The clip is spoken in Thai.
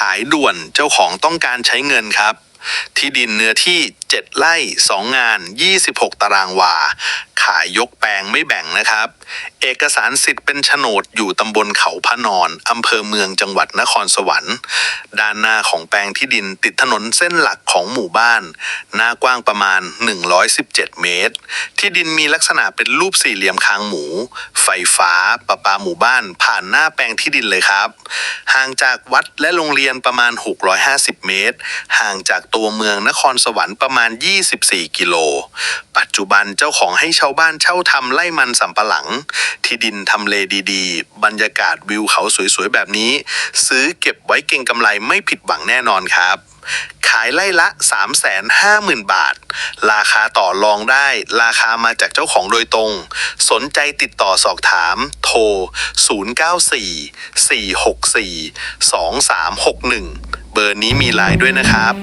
ขายด่วนเจ้าของต้องการใช้เงินครับ ที่ดินเนื้อที่ 7 ไร่ 2 งาน 26 ตารางวา ขายยกแปลงไม่แบ่งนะครับ เอกสารสิทธิ์เป็นโฉนดอยู่ตำบลเขาพระนอนอำเภอเมืองจังหวัดนครสวรรค์ ด้านหน้าของแปลงที่ดินติดถนนเส้นหลักของหมู่บ้าน หน้ากว้างประมาณ 117 เมตร ที่ดินมีลักษณะเป็นรูปสี่เหลี่ยมคางหมู ไฟฟ้าประปาหมู่บ้าน ผ่านหน้าแปลงที่ดินเลยครับ ห่างจากวัดและโรงเรียนประมาณ 650 เมตร ห่างจากตัวเมืองนครสวรรค์ประมาณ 24 กิโลปัจ จุบันเจ้าของให้ชาวบ้านเช่าทำไร่มันสำปะหลัง ที่ดินทำเลดีๆ บรรยากาศวิวเขาสวยๆ แบบนี้ ซื้อเก็บไว้เก่งกำไรไม่ผิดหวังแน่นอนครับ ขายไล่ละ 350,000 บาท ราคาต่อรองได้ ราคามาจากเจ้าของโดยตรง สนใจติดต่อสอบถาม โทร 094 464 2361 เบอร์นี้มีไลน์ด้วยนะครับ